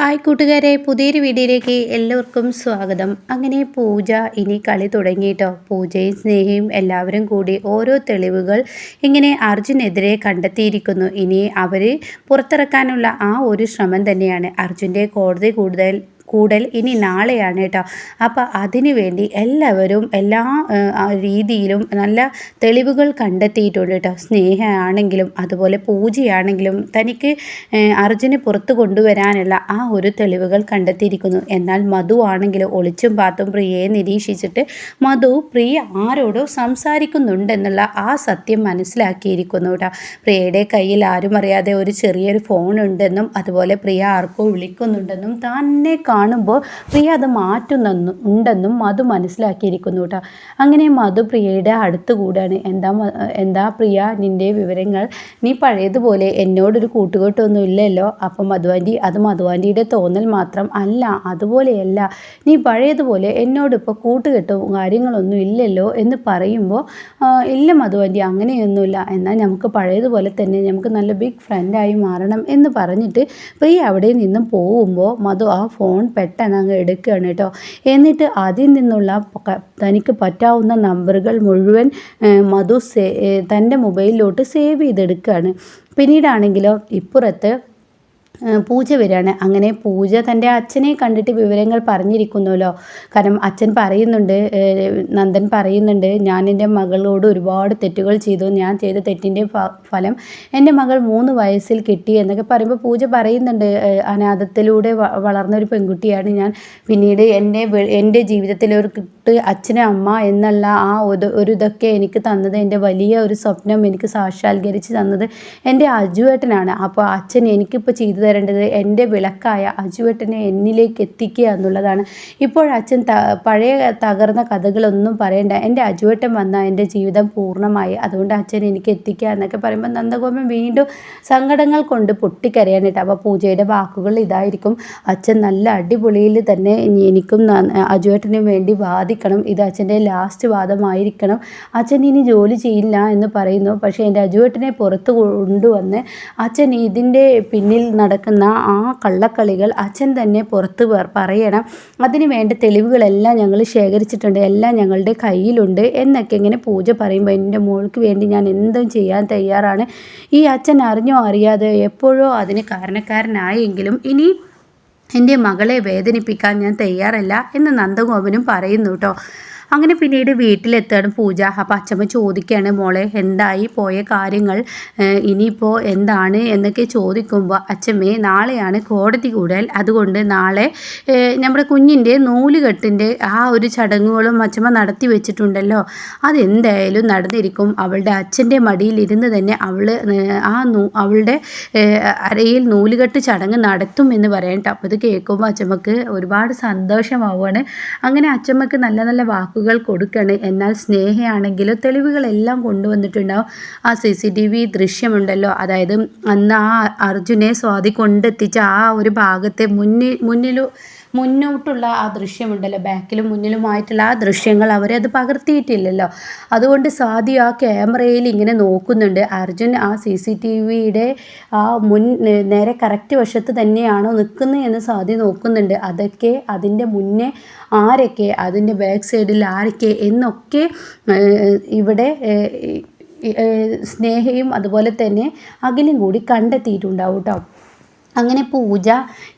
Hi കൂട്ടുകാരെ പുതിയൊരു വീഡിയോയിലേക്ക് എല്ലാവർക്കും സ്വാഗതം. അങ്ങനെ പൂജ ഇനി കളി തുടങ്ങിയിട്ടോ? പൂജയും സ്നേഹയും എല്ലാവരും കൂടി ഓരോ തെളിവുകൾ ഇങ്ങനെ അർജുനെതിരെ കണ്ടെത്തിയിരിക്കുന്നു. ഇനി അവർ പുറത്തിറക്കാനുള്ള ആ ഒരു ശ്രമം തന്നെയാണ്. അർജുന്റെ കോടതി കൂടുതൽ കൂടൽ ഇനി നാളെയാണ് കേട്ടോ. അപ്പോൾ അതിനു വേണ്ടി എല്ലാവരും എല്ലാ രീതിയിലും നല്ല തെളിവുകൾ കണ്ടെത്തിയിട്ടുണ്ട് കേട്ടോ. സ്നേഹമാണെങ്കിലും അതുപോലെ പൂജയാണെങ്കിലും തനിക്ക് അർജുനെ പുറത്തു കൊണ്ടുവരാനുള്ള ആ ഒരു തെളിവുകൾ കണ്ടെത്തിയിരിക്കുന്നു. എന്നാൽ മധു ആണെങ്കിൽ ഒളിച്ചും പാത്തും പ്രിയയെ നിരീക്ഷിച്ചിട്ട് മധു പ്രിയ ആരോടോ സംസാരിക്കുന്നുണ്ടെന്നുള്ള ആ സത്യം മനസ്സിലാക്കിയിരിക്കുന്നു കേട്ടോ. പ്രിയയുടെ കയ്യിൽ ആരും അറിയാതെ ഒരു ചെറിയൊരു ഫോൺ ഉണ്ടെന്നും അതുപോലെ പ്രിയ ആർക്കോ വിളിക്കുന്നുണ്ടെന്നും തന്നെ കാണുമ്പോൾ പ്രിയ അത് മാറ്റുന്നെന്നും ഉണ്ടെന്നും മധു മനസ്സിലാക്കിയിരിക്കുന്നു കേട്ടോ അങ്ങനെ മധു പ്രിയയുടെ അടുത്ത് കൂടാണ്. എന്താ എന്താ പ്രിയ നിന്റെ വിവരങ്ങൾ? നീ പഴയതുപോലെ എന്നോടൊരു കൂട്ടുകെട്ടൊന്നും ഇല്ലല്ലോ അപ്പം മധുവാന്റി അത് മധുവാന്റിയുടെ തോന്നൽ മാത്രം അല്ല അതുപോലെയല്ല. നീ പഴയതുപോലെ എന്നോടിപ്പോൾ കൂട്ടുകെട്ടും കാര്യങ്ങളൊന്നും ഇല്ലല്ലോ എന്ന് പറയുമ്പോൾ ഇല്ല മധുവാന്റി അങ്ങനെയൊന്നുമില്ല. എന്നാൽ നമുക്ക് പഴയതുപോലെ തന്നെ നമുക്ക് നല്ല ബിഗ് ഫ്രണ്ടായി മാറണം എന്ന് പറഞ്ഞിട്ട് പ്രിയ അവിടെ നിന്നും പോകുമ്പോൾ മധു ആ ഫോൺ പെട്ടെന്ന് അങ്ങ് എടുക്കുകയാണ് കേട്ടോ. എന്നിട്ട് അതിൽ നിന്നുള്ള തനിക്ക് പറ്റാവുന്ന നമ്പറുകൾ മുഴുവൻ മധു സേ തന്റെ മൊബൈലിലോട്ട് സേവ് ചെയ്തെടുക്കുകയാണ്. പിന്നീടാണെങ്കിലോ ഇപ്പുറത്ത് പൂജ വരികയാണ്. അങ്ങനെ പൂജ തന്റെ അച്ഛനെ കണ്ടിട്ട് വിവരങ്ങൾ പറഞ്ഞിരിക്കുന്നല്ലോ. കാരണം അച്ഛൻ പറയുന്നുണ്ട് നന്ദൻ പറയുന്നുണ്ട് ഞാൻ എന്റെ മകളോട് ഒരുപാട് തെറ്റുകൾ ചെയ്തു. ഞാൻ ചെയ്ത തെറ്റിന്റെ ഫലം എന്റെ മകൾ മൂന്ന് വയസ്സിൽ കിട്ടി എന്നൊക്കെ പറയുമ്പോൾ പൂജ പറയുന്നുണ്ട്. അനാഥത്തിലൂടെ വളർന്ന ഒരു പെൺകുട്ടിയാണ് ഞാൻ. പിന്നീട് എന്റെ എന്റെ ജീവിതത്തിൽ ഒരു അച്ഛനും അമ്മ എന്നുള്ള ആ ഒരു ഇതൊക്കെ എനിക്ക് തന്നത് എന്റെ വലിയ ഒരു സ്വപ്നം എനിക്ക് സാക്ഷാത്കരിച്ച് തന്നത് എന്റെ അജുവേട്ടനാണ്. അപ്പോൾ അച്ഛൻ എനിക്കിപ്പോൾ ചെയ്തു തരേണ്ടത് എന്റെ വിളക്കായ അജുവേട്ടനെ എന്നിലേക്ക് എത്തിക്കുക എന്നുള്ളതാണ്. ഇപ്പോൾ അച്ഛൻ പഴയ തകർന്ന കഥകളൊന്നും പറയണ്ട. എന്റെ അജുവേട്ടൻ വന്നാൽ എന്റെ ജീവിതം പൂർണമായി. അതുകൊണ്ട് അച്ഛൻ എനിക്ക് എത്തിക്കുക എന്നൊക്കെ പറയുമ്പോൾ നന്ദഗോപൻ വീണ്ടും സങ്കടങ്ങൾ കൊണ്ട് പൊട്ടിക്കരയാനിട്ട് അപ്പോൾ പൂജയുടെ വാക്കുകൾ ഇതായിരിക്കും. അച്ഛൻ നല്ല അടിപൊളിയിൽ തന്നെ എനിക്കും അജുവേട്ടനും വേണ്ടി വാദിക്കണം. ഇത് അച്ഛന്റെ ലാസ്റ്റ് വാദമായിരിക്കണം. അച്ഛൻ ഇനി ജോലി ചെയ്യില്ല എന്ന് പറയുന്നു. പക്ഷേ എന്റെ അജുവേട്ടനെ പുറത്ത് കൊണ്ടുവന്ന് അച്ഛൻ ഇതിന്റെ പിന്നിൽ നട നടക്കുന്ന ആ കള്ളക്കളികൾ അച്ഛൻ തന്നെ പുറത്ത് പറയണം. അതിന് വേണ്ട തെളിവുകളെല്ലാം ഞങ്ങൾ ശേഖരിച്ചിട്ടുണ്ട്. എല്ലാം ഞങ്ങളുടെ കയ്യിലുണ്ട് എന്നൊക്കെ ഇങ്ങനെ പൂജ പറയുമ്പോൾ എന്റെ മോൾക്ക് വേണ്ടി ഞാൻ എന്തും ചെയ്യാൻ തയ്യാറാണ്. ഈ അച്ഛൻ അറിഞ്ഞോ അറിയാതെ എപ്പോഴോ അതിന് കാരണക്കാരനായെങ്കിലും ഇനി എന്റെ മകളെ വേദനിപ്പിക്കാൻ ഞാൻ തയ്യാറല്ല എന്ന് നന്ദഗോപനും പറയുന്നു കേട്ടോ അങ്ങനെ പിന്നീട് വീട്ടിലെത്താണ് പൂജ. അപ്പം അച്ഛമ്മ ചോദിക്കുകയാണ് മോളെ എന്തായി പോയ കാര്യങ്ങൾ? ഇനിയിപ്പോൾ എന്താണ്? എന്നൊക്കെ ചോദിക്കുമ്പോൾ അച്ഛമ്മേ നാളെയാണ് കോടതി കൂടൽ അതുകൊണ്ട് നാളെ നമ്മുടെ കുഞ്ഞിന്റെ നൂലുകെട്ടിന്റെ ആ ഒരു ചടങ്ങുകളും അച്ഛമ്മ നടത്തി വെച്ചിട്ടുണ്ടല്ലോ. അതെന്തായാലും നടന്നിരിക്കും. അവളുടെ അച്ഛന്റെ മടിയിലിരുന്ന് തന്നെ അവൾ ആ നൂ അവളുടെ അരയിൽ നൂലുകെട്ട് ചടങ്ങ് നടത്തും എന്ന് പറയട്ടെ അപ്പോൾ ഇത് കേൾക്കുമ്പോൾ അച്ഛമ്മക്ക് ഒരുപാട് സന്തോഷമാവുകയാണ്. അങ്ങനെ അച്ഛമ്മക്ക് നല്ല നല്ല വാക്കുകൾ വാക്കുകൾ കൊടുക്കണം. എന്നാൽ സ്നേഹയാണെങ്കിലും തെളിവുകളെല്ലാം കൊണ്ടുവന്നിട്ടുണ്ടാവും. ആ സി സി ടി വി ദൃശ്യമുണ്ടല്ലോ. അതായത് അന്ന് ആ അർജുനെ സ്വാതി കൊണ്ടെത്തിച്ച ആ ഒരു ഭാഗത്തെ മുന്നിൽ മുന്നിലും മുന്നോട്ടുള്ള ആ ദൃശ്യമുണ്ടല്ലോ. ബാക്കിലും മുന്നിലുമായിട്ടുള്ള ആ ദൃശ്യങ്ങൾ അവരത് പകർത്തിയിട്ടില്ലല്ലോ. അതുകൊണ്ട് സാദി ആ ക്യാമറയിൽ ഇങ്ങനെ നോക്കുന്നുണ്ട്. അർജുൻ ആ സി സി ടി വിയുടെ ആ മുൻ നേരെ കറക്റ്റ് വശത്ത് തന്നെയാണോ നിൽക്കുന്നത് എന്ന് സാദി നോക്കുന്നുണ്ട്. അതൊക്കെ അതിന്റെ മുന്നേ ആരൊക്കെ അതിന്റെ ബാക്ക് സൈഡിൽ ആരൊക്കെ എന്നൊക്കെ ഇവിടെ സ്നേഹയും അതുപോലെ തന്നെ അഖിലും കൂടി കണ്ടെത്തിയിട്ടുണ്ടാവും കേട്ടോ. അങ്ങനെ പൂജ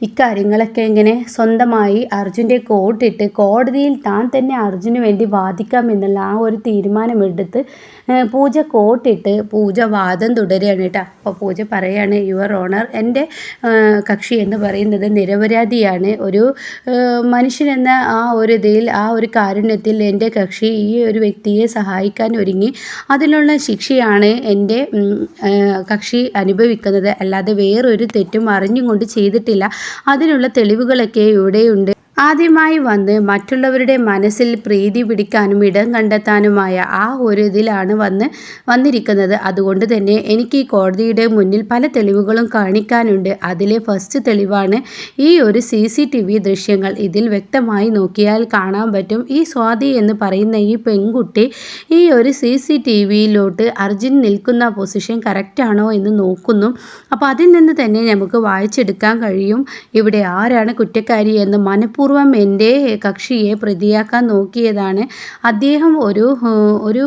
ഇക്കാര്യങ്ങളൊക്കെ ഇങ്ങനെ സ്വന്തമായി അർജുന്റെ കോട്ടിട്ട് കോടതിയിൽ താൻ തന്നെ അർജുന് വേണ്ടി വാദിക്കാം എന്നുള്ള ആ ഒരു തീരുമാനമെടുത്ത് പൂജ കോട്ടിട്ട് പൂജ വാദം തുടരുകയാണ് കേട്ടോ. അപ്പോൾ പൂജ പറയാണ് യുവർ ഓണർ എന്റെ കക്ഷി എന്ന് പറയുന്നത് നിരപരാധിയാണ്. ഒരു മനുഷ്യനെന്ന ആ ഒരു ഇതിൽ ആ ഒരു കാരുണ്യത്തിൽ എന്റെ കക്ഷി ഈ ഒരു വ്യക്തിയെ സഹായിക്കാൻ ഒരുങ്ങി. അതിനുള്ള ശിക്ഷയാണ് എന്റെ കക്ഷി അനുഭവിക്കുന്നത്. അല്ലാതെ വേറൊരു തെറ്റും കൊണ്ട് ചെയ്തിട്ടില്ല. അതിനുള്ള തെളിവുകളൊക്കെ ഇവിടെയുണ്ട്. ആദ്യമായി വന്ന് മറ്റുള്ളവരുടെ മനസ്സിൽ പ്രീതി പിടിക്കാനും ഇടം കണ്ടെത്താനുമായ ആ ഒരു ഇതിലാണ് വന്ന് വന്നിരിക്കുന്നത്. അതുകൊണ്ട് തന്നെ എനിക്ക് ഈ കോടതിയുടെ മുന്നിൽ പല തെളിവുകളും കാണിക്കാനുണ്ട്. അതിലെ ഫസ്റ്റ് തെളിവാണ് ഈ ഒരു സി സി ടി വി ദൃശ്യങ്ങൾ. ഇതിൽ വ്യക്തമായി നോക്കിയാൽ കാണാൻ പറ്റും. ഈ സ്വാതി എന്ന് പറയുന്ന ഈ പെൺകുട്ടി ഈ ഒരു സി സി ടി വിയിലോട്ട് അർജുൻ നിൽക്കുന്ന പൊസിഷൻ കറക്റ്റാണോ എന്ന് നോക്കുന്നു. അപ്പോൾ അതിൽ നിന്ന് തന്നെ നമുക്ക് വായിച്ചെടുക്കാൻ കഴിയും. ഇവിടെ ആരാണ് കുറ്റക്കാരി എന്ന് മനഃപൂർവം മനഃപൂർവം എന്റെ കക്ഷിയെ പ്രതിയാക്കാൻ നോക്കിയതാണ്. അദ്ദേഹം ഒരു ഒരു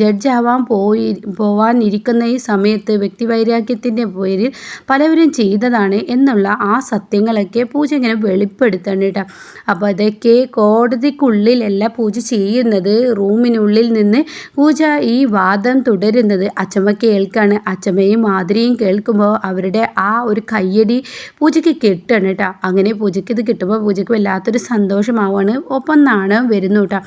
ജഡ്ജാവാൻ പോയി പോവാനിരിക്കുന്ന ഈ സമയത്ത് വ്യക്തിവൈരാഗ്യത്തിന്റെ പേരിൽ പലവരും ചെയ്തതാണ് എന്നുള്ള ആ സത്യങ്ങളൊക്കെ പൂജ ഇങ്ങനെ വെളിപ്പെടുത്തണം കേട്ടോ. അപ്പോൾ അതൊക്കെ കോടതിക്കുള്ളിലല്ല പൂജ ചെയ്യുന്നത്. റൂമിനുള്ളിൽ നിന്ന് പൂജ ഈ വാദം തുടരുന്നത് അച്ചമ്മ കേൾക്കാണ്. അച്ചമ്മയും മാതിരിയും കേൾക്കുമ്പോൾ അവരുടെ ആ ഒരു കയ്യടി പൂജയ്ക്ക് കിട്ടണം കേട്ടോ. അങ്ങനെ പൂജയ്ക്ക് ഇത് കിട്ടുമ്പോൾ പൂജ പൂജയ്ക്ക് വല്ലാത്തൊരു സന്തോഷമാവുകയാണ് ഒപ്പം നാണയം വരുന്നു കേട്ടോ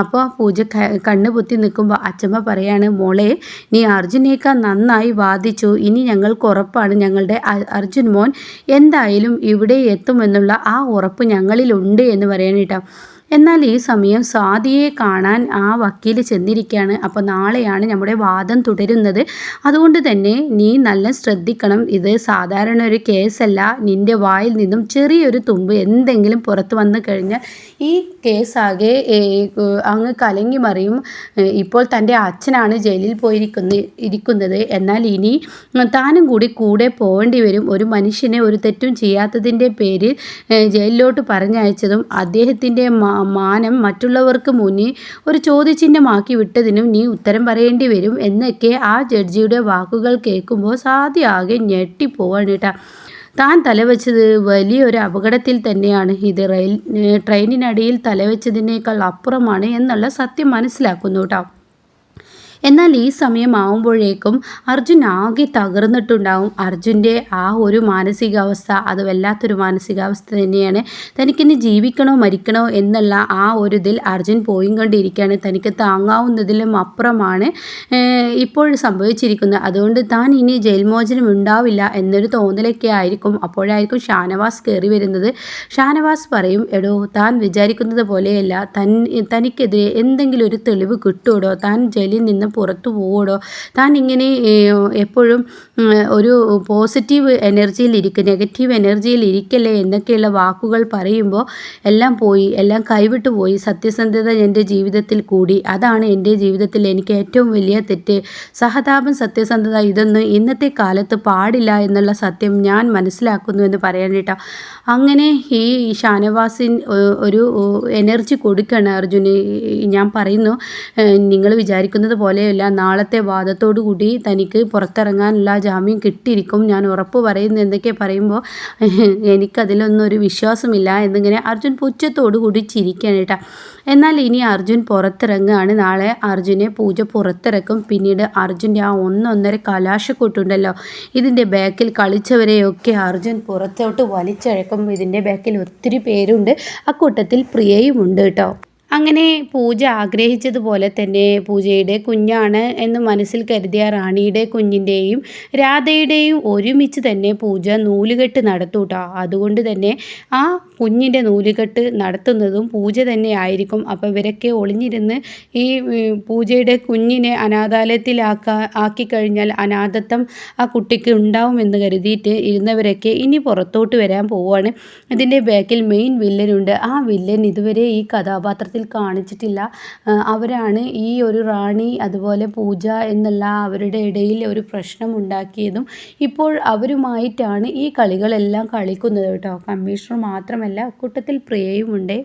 അപ്പോൾ പൂജ കണ്ണ് പൊത്തി നിൽക്കുമ്പോൾ അച്ഛമ്മ പറയാണ് മോളെ നീ അർജുനേക്കാൾ നന്നായി വാദിച്ചു. ഇനി ഞങ്ങൾക്ക് ഉറപ്പാണ് ഞങ്ങളുടെ അർജുൻ മോൻ എന്തായാലും ഇവിടെ എത്തുമെന്നുള്ള ആ ഉറപ്പ് ഞങ്ങളിലുണ്ട് എന്ന് പറയാനിട്ടാ എന്നാൽ ഈ സമയം സ്വാതിയെ കാണാൻ ആ വക്കീൽ ചെന്നിരിക്കുകയാണ്. അപ്പോൾ നാളെയാണ് നമ്മുടെ വാദം തുടരുന്നത്. അതുകൊണ്ട് തന്നെ നീ നല്ല ശ്രദ്ധിക്കണം. ഇത് സാധാരണ ഒരു കേസല്ല. നിന്റെ വായിൽ നിന്നും ചെറിയൊരു തുമ്പ് എന്തെങ്കിലും പുറത്ത് വന്നു കഴിഞ്ഞാൽ ഈ കേസാകെ അങ്ങ് കലങ്ങി മറിയും. ഇപ്പോൾ തന്റെ അച്ഛനാണ് ജയിലിൽ പോയിരിക്കുന്ന ഇരിക്കുന്നത്. എന്നാൽ ഇനി താനും കൂടി കൂടെ പോകേണ്ടി വരും. ഒരു മനുഷ്യനെ ഒരു തെറ്റും ചെയ്യാത്തതിന്റെ പേരിൽ ജയിലിലോട്ട് പറഞ്ഞയച്ചതും അദ്ദേഹത്തിന്റെ മാനം മറ്റുള്ളവർക്ക് മുന്നിൽ ഒരു ചോദ്യചിഹ്നമാക്കി വിട്ടതിനും നീ ഉത്തരം പറയേണ്ടി വരും എന്നൊക്കെ ആ ജഡ്ജിയുടെ വാക്കുകൾ കേൾക്കുമ്പോൾ സാധ്യമാകെ ഞെട്ടിപ്പോവാണ് കേട്ടോ. താൻ തലവെച്ചത് വലിയൊരു അപകടത്തിൽ തന്നെയാണ്. ഇത് റെയിൽ ട്രെയിനിനടിയിൽ തലവെച്ചതിനേക്കാൾ അപ്പുറമാണ് എന്നുള്ള സത്യം മനസ്സിലാക്കുന്നു കേട്ടോ. എന്നാൽ ഈ സമയമാവുമ്പോഴേക്കും അർജുൻ ആകെ തകർന്നിട്ടുണ്ടാവും. അർജുന്റെ ആ ഒരു മാനസികാവസ്ഥ അത് വല്ലാത്തൊരു മാനസികാവസ്ഥ തന്നെയാണ്. തനിക്കിനി ജീവിക്കണോ മരിക്കണോ എന്നുള്ള ആ ഒരു ഇതിൽ അർജുൻ കൊണ്ടിരിക്കുകയാണ് തനിക്ക് താങ്ങാവുന്നതിലും അപ്പുറമാണ് ഇപ്പോൾ സംഭവിച്ചിരിക്കുന്നത്. അതുകൊണ്ട് താൻ ഇനി ജയിൽമോചനം ഉണ്ടാവില്ല എന്നൊരു തോന്നലൊക്കെ ആയിരിക്കും. അപ്പോഴായിരിക്കും ഷാനവാസ് കയറി വരുന്നത്. ഷാനവാസ് പറയും എടോ താൻ വിചാരിക്കുന്നത് പോലെയല്ല. തൻ തനിക്കെതിരെ എന്തെങ്കിലും ഒരു തെളിവ് കിട്ടുമോ താൻ ജയിലിൽ നിന്ന് പുറത്തു പോവുകയോ താൻ ഇങ്ങനെ എപ്പോഴും ഒരു പോസിറ്റീവ് എനർജിയിൽ ഇരിക്കുക നെഗറ്റീവ് എനർജിയിൽ ഇരിക്കല്ലേ എന്നൊക്കെയുള്ള വാക്കുകൾ പറയുമ്പോൾ എല്ലാം പോയി എല്ലാം കൈവിട്ടു പോയി സത്യസന്ധത എന്റെ ജീവിതത്തിൽ കൂടി. അതാണ് എന്റെ ജീവിതത്തിൽ എനിക്ക് ഏറ്റവും വലിയ തെറ്റ്. സഹതാപം സത്യസന്ധത ഇതൊന്നും ഇന്നത്തെ കാലത്ത് പാടില്ല എന്നുള്ള സത്യം ഞാൻ മനസ്സിലാക്കുന്നു എന്ന് പറയാനിട്ടോ അങ്ങനെ ഈ ഷാനവാസിൻ ഒരു എനർജി കൊടുക്കണം അർജുന്. ഞാൻ പറയുന്നു നിങ്ങൾ വിചാരിക്കുന്നത് പോലെ പോലെയല്ല നാളത്തെ വാദത്തോടു കൂടി തനിക്ക് പുറത്തിറങ്ങാനുള്ള ജാമ്യം കിട്ടിയിരിക്കും. ഞാൻ ഉറപ്പ് പറയുന്നു എന്തൊക്കെ പറയുമ്പോൾ എനിക്കതിലൊന്നും ഒരു വിശ്വാസമില്ല എന്നിങ്ങനെ അർജുൻ പുച്ഛത്തോടു കൂടി ചിരിക്കുകയാണ് കേട്ടോ. എന്നാൽ ഇനി അർജുൻ പുറത്തിറങ്ങുകയാണ്. നാളെ അർജുനെ പൂജ പുറത്തിറക്കും. പിന്നീട് അർജുന്റെ ആ ഒന്നൊന്നര കലാശക്കൂട്ടുണ്ടല്ലോ ഇതിന്റെ ബാക്കിൽ കളിച്ചവരെയൊക്കെ അർജുൻ പുറത്തോട്ട് വലിച്ചഴക്കും. ഇതിന്റെ ബാക്കിൽ ഒത്തിരി പേരുണ്ട്. അക്കൂട്ടത്തിൽ പ്രിയയുമുണ്ട് കേട്ടോ. അങ്ങനെ പൂജ ആഗ്രഹിച്ചതുപോലെ തന്നെ പൂജയുടെ കുഞ്ഞാണ് എന്ന് മനസ്സിൽ കരുതിയ റാണിയുടെ കുഞ്ഞിന്റെയും രാധയുടെയും ഒരുമിച്ച് തന്നെ പൂജ നൂലുകെട്ട് നടത്തൂട്ടോ. അതുകൊണ്ട് തന്നെ ആ കുഞ്ഞിന്റെ നൂലുകെട്ട് നടത്തുന്നതും പൂജ തന്നെ ആയിരിക്കും. അപ്പോൾ ഇവരൊക്കെ ഒളിഞ്ഞിരുന്ന് ഈ പൂജയുടെ കുഞ്ഞിനെ അനാഥാലയത്തിലാക്കാ ആക്കിക്കഴിഞ്ഞാൽ അനാഥത്വം ആ കുട്ടിക്ക് ഉണ്ടാവുമെന്ന് കരുതിയിട്ട് ഇരുന്നവരൊക്കെ ഇനി പുറത്തോട്ട് വരാൻ പോവുകയാണ്. ഇതിന്റെ ബാക്കിൽ മെയിൻ വില്ലനുണ്ട് ആ വില്ലൻ ഇതുവരെ ഈ കഥാപാത്രത്തിൽ ഇതിൽ കാണിച്ചിട്ടില്ല. അവരാണ് ഈ ഒരു റാണി അതുപോലെ പൂജ എന്നുള്ള അവരുടെ ഇടയിൽ ഒരു പ്രശ്നം ഉണ്ടാക്കിയതും ഇപ്പോൾ അവരുമായിട്ടാണ് ഈ കളികളെല്ലാം കളിക്കുന്നത് കേട്ടോ. കമ്മീഷണർ മാത്രമല്ല കൂട്ടത്തിൽ പ്രിയയുമുണ്ട്.